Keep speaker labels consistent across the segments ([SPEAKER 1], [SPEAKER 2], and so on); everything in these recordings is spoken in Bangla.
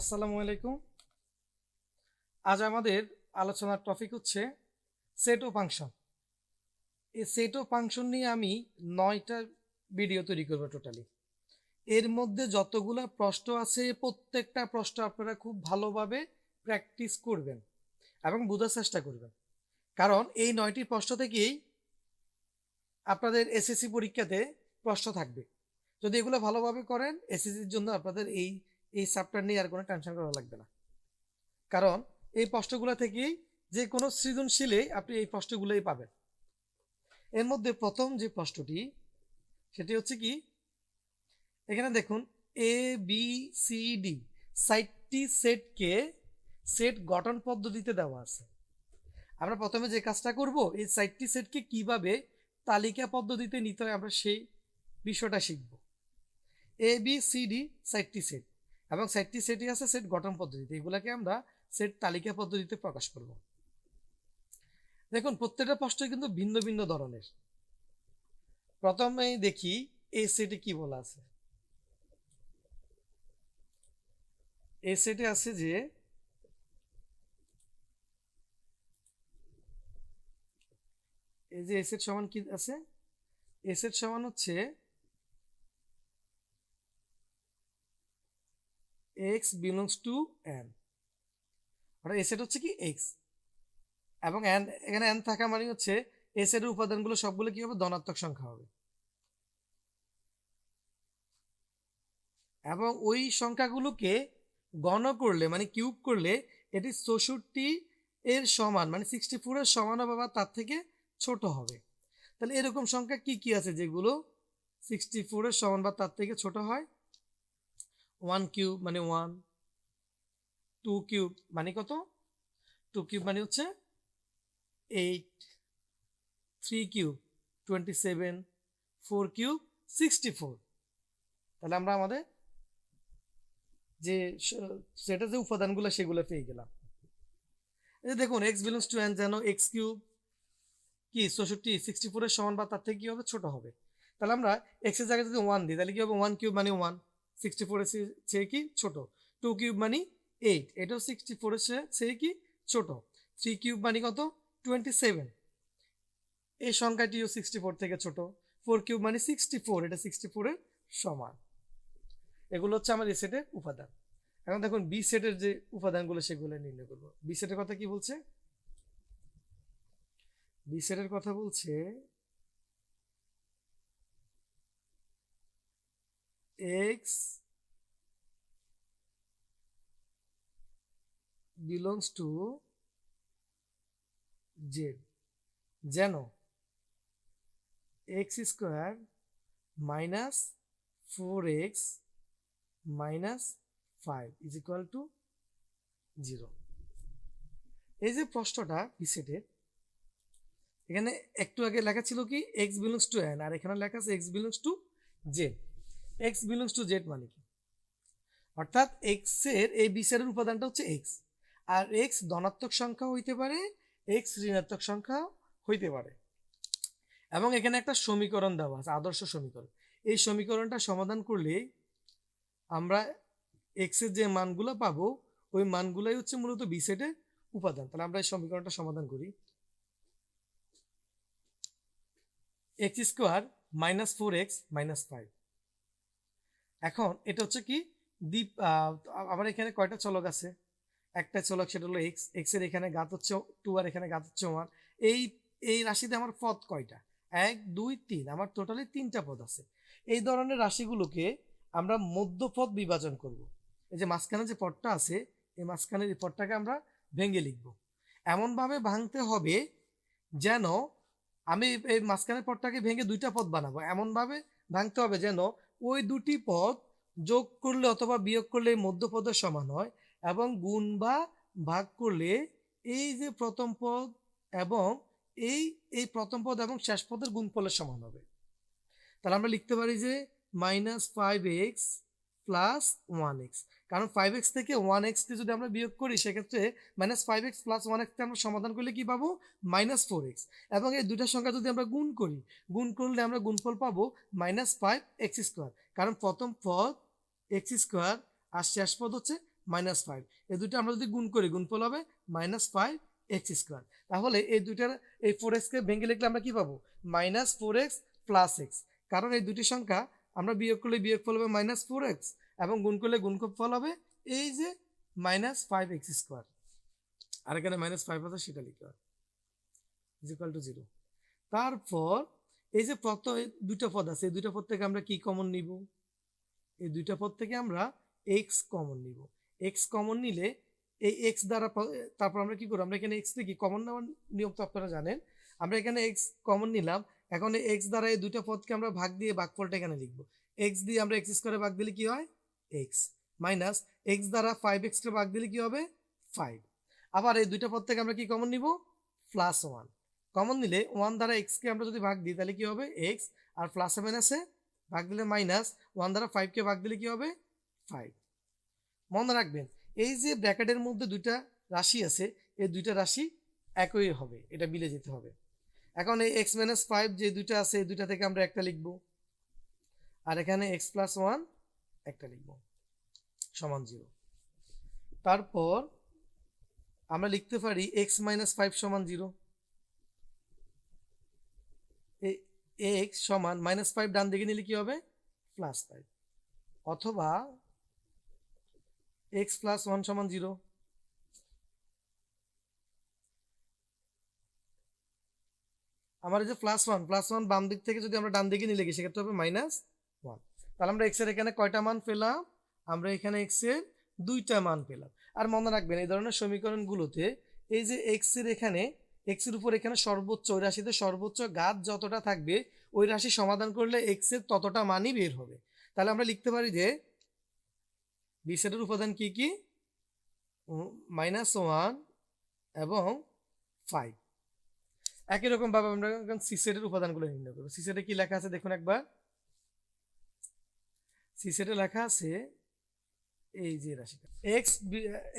[SPEAKER 1] আসসালামু আলাইকুম আজ আমাদের আলোচনার টপিক হচ্ছে সেট ও ফাংশন এই সেট ও ফাংশন নিয়ে আমি নয়টা ভিডিও তৈরি করবো টোটালি এর মধ্যে যতগুলো প্রশ্ন আছে প্রত্যেকটা প্রশ্ন আপনারা খুব ভালোভাবে প্র্যাকটিস করবেন এবং বোঝার চেষ্টা করবেন কারণ এই নয়টি প্রশ্ন থেকেই আপনাদের এসএসসি পরীক্ষাতে প্রশ্ন থাকবে যদি এগুলো ভালোভাবে করেন এসএসসির জন্য আপনাদের এই এই সাবটার নিয়ে আর কোনো টেনশন করা লাগবে না কারণ এই প্রশ্নগুলো থেকেই যে কোনো সৃজনশীলেই আপনি এই প্রশ্নগুলোই পাবেন এর মধ্যে প্রথম যে প্রশ্নটি সেটি হচ্ছে কি এখানে দেখুন এ বি সি ডি সাইটটি সেটকে সেট গঠন পদ্ধতিতে দেওয়া আছে আমরা প্রথমে যে কাজটা করব এই সাইটটি সেটকে কিভাবে তালিকা পদ্ধতিতে নিতে হয় আমরা সেই বিষয়টা শিখব এ বি সি ডি সাইটটি সেট এবং সেটটি সেটি আছে সেট গঠন পদ্ধতিতে এগুলাকে আমরা সেট তালিকা পদ্ধতিতে প্রকাশ করব দেখুন প্রত্যেকটা প্রশ্ন কিন্তু ভিন্ন ভিন্ন ধরনের প্রথমে দেখি এ সেটে কি বলা আছে এ সেটে আছে যে এই যে এসেট সমান কি আছে এসেট সমান হচ্ছে এক্স বিলংস টু এন অর্থাৎ এ সেট হচ্ছে কি এক্স এবং এন এখানে এন থাকা মানে হচ্ছে এ সেটের উপাদানগুলো সবগুলো কি হবে ধনাত্মক সংখ্যা হবে এবং ওই সংখ্যাগুলোকে গণ করলে মানে কিউব করলে এটি চৌষট্টি এর সমান মানে সিক্সটি ফোরের সমান হবে বা তার থেকে ছোট হবে তাহলে এরকম সংখ্যা কি কি আছে যেগুলো সিক্সটি ফোরের সমান বা তার থেকে ছোট হয় ওয়ান কিউব মানে ওয়ান টু কিউব মানে কত টু কিউব মানে হচ্ছে eight three cube twenty seven four cube sixty four তাহলে আমরা আমাদের যে সেটা যে উপাদানগুলো সেগুলো পেয়ে গেলাম এই দেখুন এক্স বিলংস টু এন যেন এক্স কিউব কি চৌষট্টি সিক্সটি ফোরের সমান বা তার থেকে কী হবে ছোটো হবে তাহলে আমরা এক্সের জায়গায় যদি ওয়ান দিই তাহলে কী হবে ওয়ান কিউব মানে ওয়ান সিক্সটি ফোরের চেয়ে কি ছোট টু কিউব মানি এইট এটাও সিক্সটি ফোরের চেয়ে কি ছোট থ্রি কিউব মানি কত টোয়েন্টি সেভেন এই সংখ্যাটিও সিক্সটি ফোর থেকে ছোট ফোর কিউব মানি সিক্সটি ফোর এটা সিক্সটি ফোরের সমান এগুলো হচ্ছে আমার সেটের উপাদান এখন দেখুন বি সেটের যে উপাদানগুলো সেগুলো নির্ণয় করবো বি সেটের কথা কি বলছে বি সেটের কথা বলছে এক্স belongs টু z যেন x square minus four x minus five is equal to zero এই যে প্রশ্নটা সেটের এখানে একটু আগে লেখা ছিল কি এক্স বিলংস টু এন আর এখানে লেখা আছে x belongs to Z x belongs to Z মানে কি অর্থাৎ এক্সের এই বিচারের উপাদানটা হচ্ছে এক্স আর এক্স ধনাত্মক সংখ্যা হইতে পারে এক্স ঋণাত্মক সংখ্যা হইতে পারে এবং এখানে একটা সমীকরণ দেওয়া আছে আদর্শ সমীকরণ এই সমীকরণটা সমাধান করলে আমরা এক্সের যে মানগুলো পাবো ওই মানগুলাই হচ্ছে মূলত বিসেটের উপাদান তাহলে আমরা এই সমীকরণটা সমাধান করি x square minus four x minus five এখন এটা হচ্ছে কি দ্বীপ আমার এখানে কয়টা চলক আছে একটা চলক সেটা হলো এক্স এক্সের এখানে গাত হচ্ছে টু আর এখানে গাত হচ্ছে ওয়ান এই এই রাশিতে আমার পদ কয়টা এক দুই তিন আমার টোটালি তিনটা পদ আছে এই ধরনের রাশিগুলোকে আমরা মধ্যপদ বিভাজন করব। এই যে মাঝখানে যে পদটা আছে এই মাঝখানের এই পদটাকে আমরা ভেঙে লিখব এমনভাবে ভাঙতে হবে যেন আমি এই মাঝখানের পদটাকে ভেঙে দুইটা পদ বানাবো এমনভাবে ভাঙতে হবে যেন ওই দুটি পদ যোগ করলে অথবা বিয়োগ করলে মধ্যপদের সমান হয় এবং গুণ বা ভাগ করলে এই যে প্রথম পদ এবং এই এই প্রথম পদ এবং শেষ পদের গুণফলের সমান হবে তাহলে আমরা লিখতে পারি যে minus five x plus one x কারণ ফাইভ এক্স থেকে ওয়ান এক্সটি যদি আমরা বিয়োগ করি সেক্ষেত্রে minus five x plus one এক্সকে আমরা সমাধান করলে কী পাবো মাইনাস ফোর এক্স এবং এই দুটা সংখ্যা যদি আমরা গুণ করি গুণ করলে আমরা গুণফল পাবো মাইনাস ফাইভ এক্স স্কোয়ার কারণ প্রথম পদ এক্স স্কোয়ার আর শেষ পদ হচ্ছে মাইনাস ফাইভ এই দুটো আমরা যদি গুণ করি গুণফল হবে মাইনাস ফাইভ এক্স স্কোয়ার তাহলে এই দুটার এই ফোর এক্সকে ভেঙে লিখলে আমরা কী পাবো minus four x plus x কারণ এই দুটি সংখ্যা আমরা বিয়োগ করলে বিয়োগ ফল হবে মাইনাস ফোর এক্স এবং গুণ করলে ফল হবে এই যে মাইনাস ফাইভ এক্স স্কোয়ার আর এখানে মাইনাস ফাইভ আছে সেটা লিখতে হবে ইজ ইকাল টু জিরো তারপর এই যে প্রত দুটো পদ আছে এই দুইটা পদ থেকে আমরা কি কমন নিব এই দুইটা পদ থেকে আমরা এক্স কমন নিব এক্স কমন নিলে এই এক্স দ্বারা তারপর আমরা কি করবো আমরা এখানে এক্স থেকে কমন নেওয়ার নিয়ম তো আপনারা জানেন আমরা এখানে এক্স কমন নিলাম এখন এক্স দ্বারা এই দুইটা পদকে আমরা ভাগ দিয়ে ভাগফলটা এখানে লিখবো এক্স দিয়ে আমরা এক্স স্কোয়ারে ভাগ দিলে কি হয় এক্স মাইনাস এক্স দ্বারা ফাইভ এক্সকে ভাগ দিলে কি হবে ফাইভ আবার এই দুইটা পদ থেকে আমরা কি কমন নিব প্লাস ওয়ান কমন নিলে ওয়ান দ্বারা এক্সকে আমরা যদি ভাগ দিই তাহলে কি হবে এক্স আর প্লাসে মাইনাসে ভাগ দিলে মাইনাস ওয়ান দ্বারা ফাইভকে ভাগ দিলে কি হবে ফাইভ মনে রাখবেন এই যে ব্র্যাকেটের মধ্যে দুইটা রাশি আছে এই দুইটা রাশি একই হবে এটা মিলে যেতে হবে এখন এই এক্স মাইনাস ফাইভ যে দুইটা আছে এই দুইটা থেকে আমরা একটা লিখব আর এখানে এক্স প্লাস ওয়ান একটা লিখব সমান জিরো তারপর আমরা লিখতে পারি এক্স মাইনাস ফাইভ সমান জিরো এক্স সমান মাইনাস ফাইভ ডান দিকে নিলে কি হবে প্লাস ফাইভ অথবা এক্স প্লাস ওয়ান সমান জিরো আমার যে প্লাস ওয়ান প্লাস ওয়ান বাম দিক থেকে যদি আমরা ডান দিকে নিলে গিয়ে সেক্ষেত্রে হবে মাইনাস ওয়ান তাহলে আমরা এক্সের এখানে কয়টা মান পেলাম আমরা এখানে এক্সের দুইটা মান পেলাম আর মনে রাখবেন এই ধরনের সমীকরণগুলোতে এই যে এক্সের এখানে এক্সের উপর এখানে সর্বোচ্চ ওই রাশিতে সর্বোচ্চ গাছ যতটা থাকবে ওই রাশি সমাধান করলে এক্সের ততটা মানই বের হবে তাহলে আমরা লিখতে পারি যে বিসেটের উপাদান কি কি মাইনাস ওয়ান এবং ফাইভ একই রকমভাবে আমরা সি সেটের উপাদানগুলো নির্ণয় করবো সিসেটে কী লেখা আছে দেখুন একবার সেটে লেখা আছে এই যে রাশিটা এক্স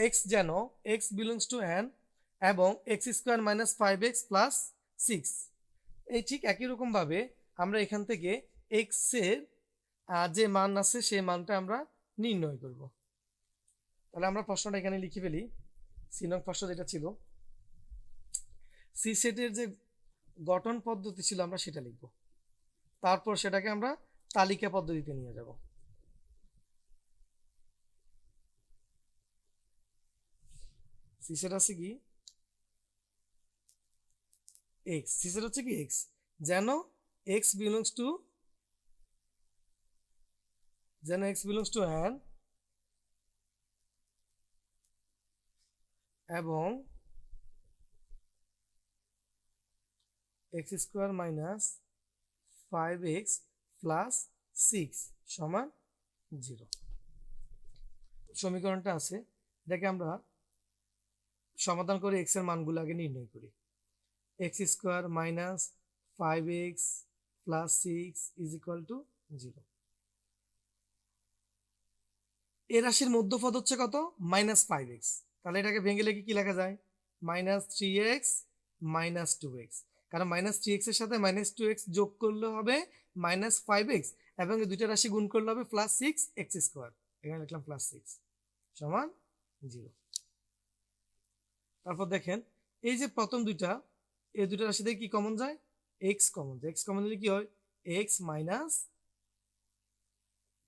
[SPEAKER 1] এক্স যেন এক্স বিলংস টু অ্যান এবং x square minus five x plus six এই ঠিক একই রকমভাবে আমরা এখান থেকে এক্সের যে মান আছে সেই মানটা আমরা নির্ণয় করব তাহলে আমরা প্রশ্নটা এখানে লিখে ফেলি সি নং প্রশ্ন যেটা ছিল সি সেটের যে গঠন পদ্ধতি ছিল আমরা সেটা লিখব তারপর সেটাকে আমরা তালিকা পদ্ধতিতে নিয়ে যাব সিসের আছে কি এক্স সিসের হচ্ছে কি এক্স যেন এক্স বিলংস টু যেন এক্স বিলংস টু হ্যান এবং x square minus five x plus six সমান জিরো সমীকরণটা আছে এটাকে আমরা সমাধান করে এক্স এর মানগুলো আগে নির্ণয় করি x square minus five x plus six is equal to zero এ রাশির মধ্যপদ হচ্ছে কত মাইনাস ফাইভ এক্স তাহলে এটাকে ভেঙে লেগে কি লেখা যায় minus three x minus two x কারণ মাইনাস থ্রি এক্সের সাথে মাইনাস টু এক্স যোগ করলে হবে মাইনাস ফাইভ এক্স এবং দুইটা রাশি গুণ করলে হবে প্লাস সিক্স এক্স স্কোয়ার এখানে লিখলাম প্লাস সিক্স সমান জিরো তারপর দেখেন এই যে প্রথম দুইটা এই দুইটা রাশি থেকে কি কমন যায় এক্স কমন যায় এক্স কমন দিলে কি হয় এক্স মাইনাস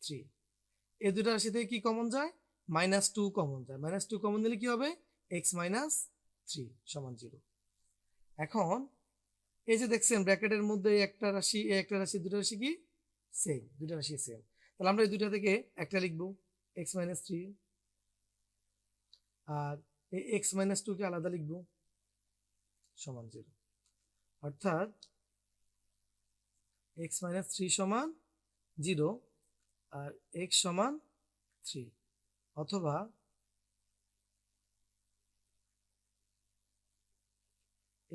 [SPEAKER 1] থ্রি এই দুটো রাশি থেকে কি কমন যায় মাইনাস টু কমন যায় মাইনাস টু কমন দিলে কি হবে এক্স মাইনাস থ্রি সমান জিরো এখন এই যে দেখছেন ব্র্যাকেটের মধ্যে একটা রাশি একটা রাশি দুটো রাশি কি সেম দুটো রাশি সেম তাহলে আমরা এই দুটা থেকে একটা লিখবো এক্স মাইনাস থ্রি আর এই এক্স মাইনাস টুকে আলাদা লিখব সমান জিরো অর্থাৎ এক্স মাইনাস থ্রি সমান জিরো আর এক্স সমান থ্রি অথবা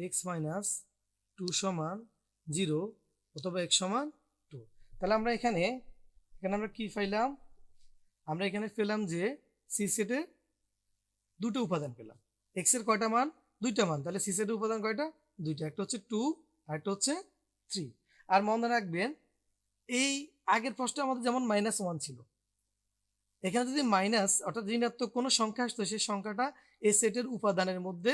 [SPEAKER 1] এক্স মাইনাস টু সমান জিরো অথবা এক্স সমান টু তাহলে আমরা এখানে এখানে আমরা কি পাইলাম আমরা এখানে পেলাম যে সি সেটের দুটো উপাদান পেলাম এক্স এর কয়টা মান দুইটা মান তাহলে সিসের উপাদান কয়টা দুইটা একটা হচ্ছে টু আর একটা হচ্ছে থ্রি আর মনে রাখবেন এই আগের প্রশ্নটা আমাদের যেমন মাইনাস ওয়ান ছিল এখানে যদি মাইনাস অর্থাৎ ঋণাত্মক কোনো সংখ্যা আসতো সেই সংখ্যাটা এই সেটের উপাদানের মধ্যে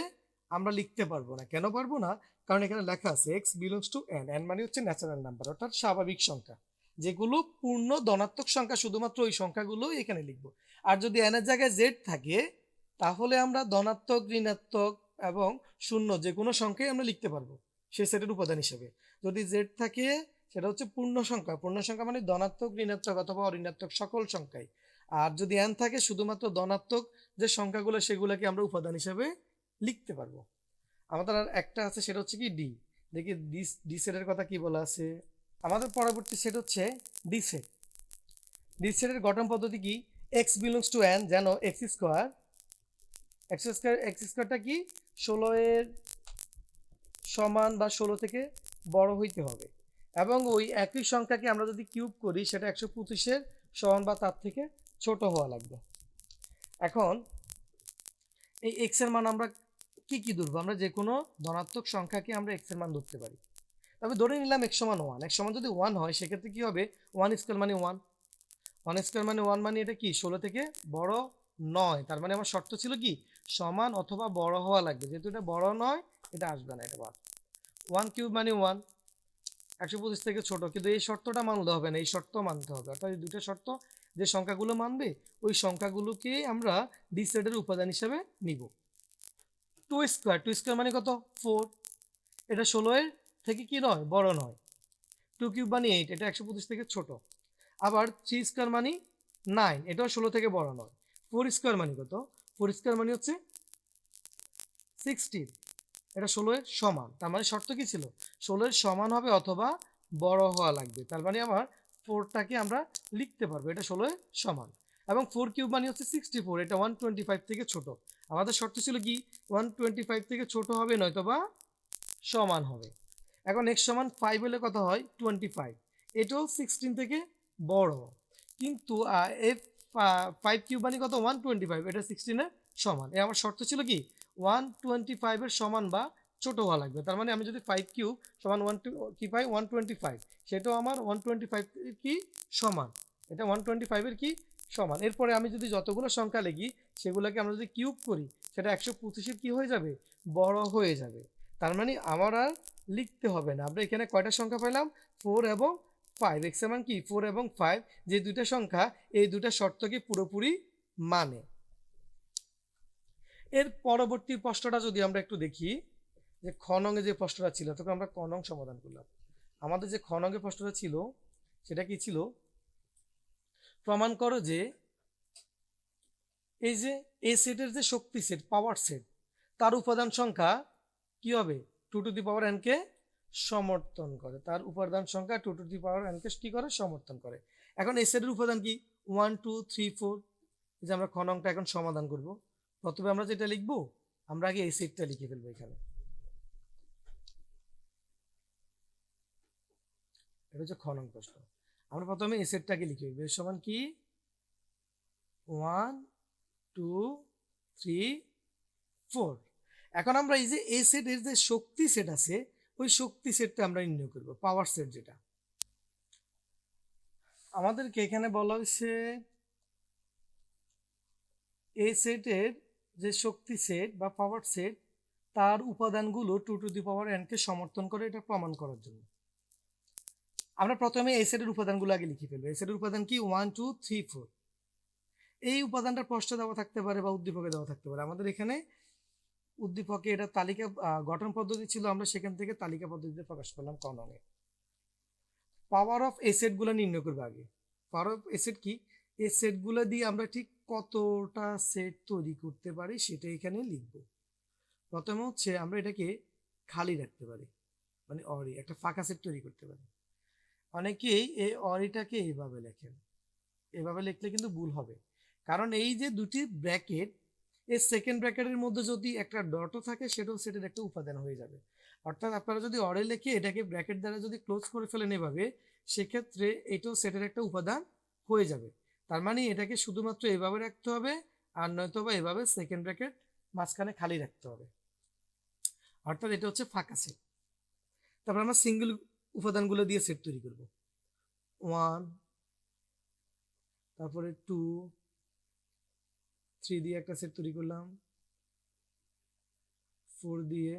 [SPEAKER 1] আমরা লিখতে পারবো না কেন পারবো না কারণ এখানে লেখা আছে x belongs to N N মানে হচ্ছে ন্যাচারাল নাম্বার অর্থাৎ স্বাভাবিক সংখ্যা যেগুলো পূর্ণ ধনাত্মক সংখ্যা শুধুমাত্র ওই সংখ্যাগুলো এখানে লিখবো আর যদি এনের জায়গায় জেড থাকে তাহলে আমরা ধনাত্মক ঋণাত্মক এবং শূন্য যে কোনো সংখ্যায় আমরা লিখতে পারবো সেই সেটের উপাদান হিসেবে যদি জেড থাকে সেটা হচ্ছে পূর্ণ সংখ্যা পূর্ণ সংখ্যা মানে ধনাত্মক ঋণাত্মক অথবা অঋণাত্মক সকল সংখ্যায় আর যদি এন থাকে শুধুমাত্র ধনাত্মক যে সংখ্যাগুলো সেগুলোকে আমরা উপাদান হিসেবে লিখতে পারবো আমাদের আর একটা আছে সেটা হচ্ছে কি ডি দেখি ডি ডি সেটের কথা কি বলা আছে আমাদের পরবর্তী সেট হচ্ছে ডি সেট ডি সেটের গঠন পদ্ধতি কি এক্স বিলংস টু এন যেন এক্স স্কোয়ার এক্স স্কোয়ার কি ষোলোয়ের সমান বা ষোলো থেকে বড় হইতে হবে এবং ওই একই সংখ্যাকে আমরা যদি কিউব করি সেটা একশো পঁচিশের সমান বা তার থেকে ছোট হওয়া লাগবে এখন এই এক্সের মান আমরা কি কি ধরবো আমরা যে কোনো ধনাত্মক সংখ্যাকে আমরা এক্সের মান ধরতে পারি তবে ধরে নিলাম এক সমান ওয়ান এক সমান যদি ওয়ান হয় সেক্ষেত্রে কী হবে ওয়ান স্কোয়ার মানে ওয়ান ওয়ান স্কোয়ার মানে ওয়ান মানে এটা কি ষোলো থেকে বড় নয় তার মানে আমার শর্ত ছিল কি সমান অথবা বড় হওয়া লাগবে যেহেতু এটা বড় নয় এটা আসবে না এটা বাদ ওয়ান কিউব মানে ওয়ান একশো পঁচিশ থেকে ছোট কিন্তু এই শর্তটা মানতে হবে না এই শর্ত মানতে হবে অর্থাৎ এই দুটো শর্ত যে সংখ্যাগুলো মানবে ওই সংখ্যাগুলোকে আমরা ডিসেটের উপাদান হিসেবে নিব টু স্কোয়ার টু স্কোয়ার মানে কত ফোর এটা ষোলোয়ের থেকে কি নয় বড় নয় টু কিউব মানে এইট এটা একশো পঁচিশ থেকে ছোট আবার থ্রি স্কোয়ার মানে নাইন এটাও ষোলো থেকে বড় নয় ফোর স্কোয়ার মানে কত পরিষ্কার স্কোয়ার মানে হচ্ছে সিক্সটিন এটা ষোলোয়ের সমান তার মানে শর্ত কি ছিল ষোলোয়ের সমান হবে অথবা বড় হওয়া লাগবে তার মানে আমার ফোরটাকে আমরা লিখতে পারবো এটা ষোলোর সমান এবং ফোর কিউব মানে হচ্ছে সিক্সটি ফোর এটা ওয়ান টোয়েন্টি ফাইভ থেকে ছোট আমাদের শর্ত ছিল কি ওয়ান টোয়েন্টি ফাইভ থেকে ছোট হবে নয়তো বা সমান হবে এখন এক্স সমান ফাইভ হলে কথা হয় টোয়েন্টি ফাইভ এটাও সিক্সটিন থেকে বড় কিন্তু এর ফাইভ কিউব মানে কত ওয়ান টোয়েন্টি ফাইভ এটা সিক্সটিনের সমান এ আমার শর্ত ছিল কি ওয়ান টোয়েন্টি ফাইভের সমান বা ছোটো হওয়া লাগবে তার মানে আমি যদি ফাইভ কিউব সমান ওয়ান টু কি পাই ওয়ান টোয়েন্টি ফাইভ সেটাও আমার ওয়ান টোয়েন্টি ফাইভ কি সমান এটা ওয়ান টোয়েন্টি ফাইভের কি সমান এরপরে আমি যদি যতগুলো সংখ্যা লিখি সেগুলোকে আমরা যদি কিউব করি সেটা একশো পঁচিশের কী হয়ে যাবে বড় হয়ে যাবে তার মানে আমার আর লিখতে হবে না আমরা এখানে কয়টা সংখ্যা পেলাম ফোর এবং ফাইভ এর মান কি ফোর এবং ফাইভ যে দুইটা সংখ্যা এই দুটা শর্তকে পুরোপুরি মানে এর পরবর্তী প্রশ্নটা যদি আমরা একটু দেখি যে খনঙ্গে যে প্রশ্নটা ছিল তখন আমরা খনং সমাধান করলাম আমাদের যে খনঙ্গে প্রশ্নটা ছিল সেটা কি ছিল প্রমাণ করো যে এই যে এ সেটের যে শক্তি সেট পাওয়ার সেট তার উপাদান সংখ্যা কি হবে two to the power N কে সমর্থন করে তার উপাদান সংখ্যা টু টু দি পাওয়ার এনকে কী করে সমর্থন করে এখন এই সেটের উপাদান কি ওয়ান টু থ্রি ফোর যে আমরা খননটা এখন সমাধান করব প্রথমে আমরা যেটা লিখব আমরা আগে এই সেটটা লিখে ফেলবো এখানে এটা হচ্ছে খনন প্রশ্ন আমরা প্রথমে এই সেটটাকে লিখে ফেলবো সমান কি ওয়ান টু থ্রি ফোর এখন আমরা এই যে এই সেটের যে শক্তি সেট আছে ওই শক্তি সেটটা আমরা নির্ণয় করব পাওয়ার সেট যেটা আমাদেরকে এখানে বলা হয়েছে এই সেটের যে শক্তি সেট বা পাওয়ার সেট তার উপাদানগুলো টু টু দি পাওয়ার এনকে সমর্থন করে এটা প্রমাণ করার জন্য আমরা প্রথমে এই সেটের উপাদানগুলো আগে লিখে ফেলবো এই সেটের উপাদান কি ওয়ান টু থ্রি ফোর এই উপাদানটা প্রশ্ন দেওয়া থাকতে পারে বা উদ্দীপকে দেওয়া থাকতে পারে আমাদের এখানে উদ্দীপকে এটা তালিকা গঠন পদ্ধতি ছিল আমরা সেখান থেকে তালিকা পদ্ধতিতে প্রকাশ করলাম কননে পাওয়ার অফ এসেটগুলো নির্ণয় করবে আগে পাওয়ার অফ এসেট কি এই সেটগুলো দিয়ে আমরা ঠিক কতটা সেট তৈরি করতে পারি সেটা এখানে লিখব প্রথমে হচ্ছে আমরা এটাকে খালি রাখতে পারি মানে অরি একটা ফাঁকা সেট তৈরি করতে পারি অনেকেই এই অরিটাকে এইভাবে লেখেন এভাবে লিখলে কিন্তু ভুল হবে কারণ এই যে দুটি ব্র্যাকেট এই সেকেন্ড ব্র্যাকেটের মধ্যে যদি একটা ডটও থাকে সেটাও সেটের একটা উপাদান হয়ে যাবে অর্থাৎ আপনারা যদি অরে লেখে এটাকে ব্র্যাকেট দ্বারা যদি ক্লোজ করে ফেলেন এভাবে সেক্ষেত্রে এটাও সেটের একটা উপাদান হয়ে যাবে তার মানে এটাকে শুধুমাত্র এভাবে রাখতে হবে আর নয়তো বা এভাবে সেকেন্ড ব্র্যাকেট মাঝখানে খালি রাখতে হবে অর্থাৎ এটা হচ্ছে ফাঁকা সেট তারপর আমরা সিঙ্গেল উপাদানগুলো দিয়ে সেট তৈরি করব ওয়ান তারপরে টু থ্রি দিয়ে একটা সেট তৈরি করলাম ফোর দিয়ে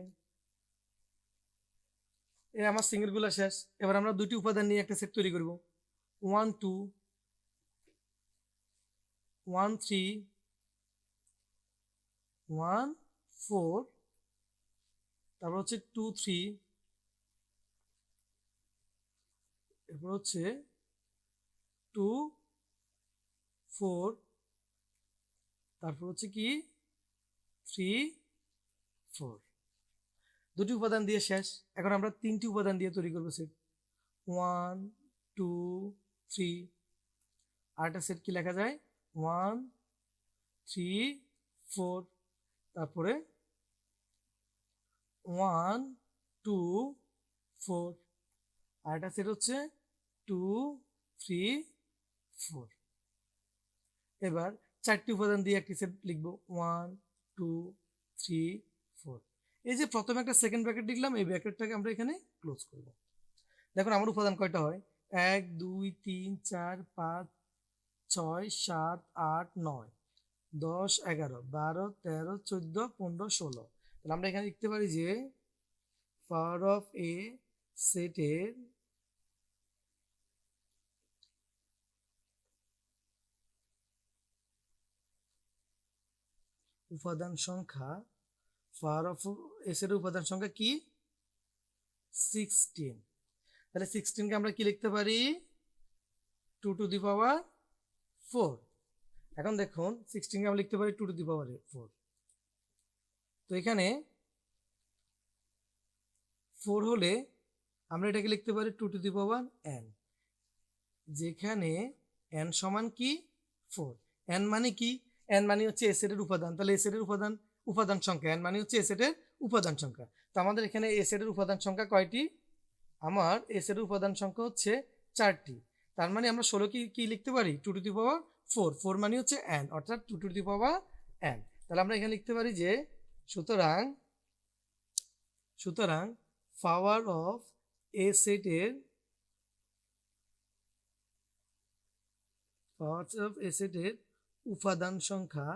[SPEAKER 1] এ আমার সিঙ্গেলগুলো শেষ এবার আমরা দুটি উপাদান নিয়ে একটা সেট তৈরি করব one two one three one four তারপর হচ্ছে টু থ্রি এরপর হচ্ছে টু ফোর তারপর হচ্ছে কি থ্রি ফোর দুটি উপাদান দিয়ে শেষ এখন আমরা তিনটি উপাদান দিয়ে তৈরি করবো সেট ওয়ান টু থ্রি আরেকটা সেট কি লেখা যায় ওয়ান থ্রি ফোর তারপরে ওয়ান টু ফোর আরেকটা সেট হচ্ছে টু থ্রি ফোর এবার চারটি উপাদান দিয়ে একটি সেট লিখবো ওয়ান টু থ্রি ফোর এই যে প্রথমে একটা সেকেন্ড ব্র্যাকেট লিখলাম এই ব্র্যাকেটটাকে আমরা এখানে ক্লোজ করব দেখুন আমার উপাদান কয়টা হয় এক দুই তিন চার পাঁচ ছয় সাত আট নয় দশ এগারো বারো তেরো চোদ্দো পনেরো ষোলো তাহলে আমরা এখানে লিখতে পারি যে পাওয়ার অফ এ সেটের উপাদান সংখ্যা পাওয়ার অফ এস এর উপাদান সংখ্যা কি সিক্সটিন তাহলে সিক্সটিনকে আমরা কি লিখতে পারি two to the power four এখন দেখুন সিক্সটিনকে আমরা লিখতে পারি two to the power four তো এখানে ফোর হলে আমরা এটাকে লিখতে পারি two to the power N যেখানে এন সমান কি ফোর এন মানে কি এন মানে হচ্ছে এসেটের উপাদান তাহলে এসেটের উপাদান উপাদান সংখ্যা এন মানে হচ্ছে এসেটের উপাদান সংখ্যা তো আমাদের এখানে এসেটের উপাদান সংখ্যা কয়টি আমার এসেটের উপাদান সংখ্যা হচ্ছে চারটি তার মানে আমরা ষোলো কি কি লিখতে পারি two to the power four four মানে হচ্ছে এন অর্থাৎ two to the power N তাহলে আমরা এখানে লিখতে পারি যে সুতরাং সুতরাং পাওয়ার অফ এ সেটের পাওয়ার অফ এ সেটের উপাদান সংখ্যা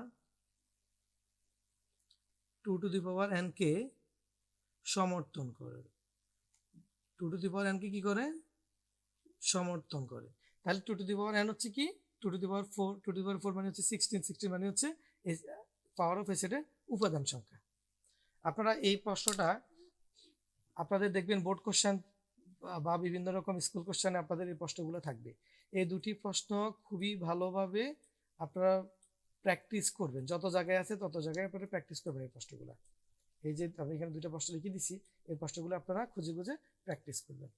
[SPEAKER 1] টু টু দি পাওয়ার এনকে সমর্থন করে টু টু দি পাওয়ার এনকে কি করে সমর্থন করে তাহলে two to the power N হচ্ছে কি two to the power four two to the power four মানে হচ্ছে সিক্সটিন সিক্সটিন মানে হচ্ছে পাওয়ার অফ এসেটের উপাদান সংখ্যা আপনারা এই প্রশ্নটা আপনাদের দেখবেন বোর্ড কোশ্চেন বা বিভিন্ন রকম স্কুল কোশ্চেনে আপনাদের এই প্রশ্নগুলো থাকবে এই দুটি প্রশ্ন খুবই ভালোভাবে আপনারা প্র্যাকটিস করবেন যত জায়গায় আছে তত জায়গায় আপনারা প্র্যাকটিস করবেন এই প্রশ্নগুলো এই যে আমি এখানে দুইটা প্রশ্ন লিখে দিছি এই কষ্টগুলো আপনারা খুঁজে খুঁজে প্র্যাকটিস করবেন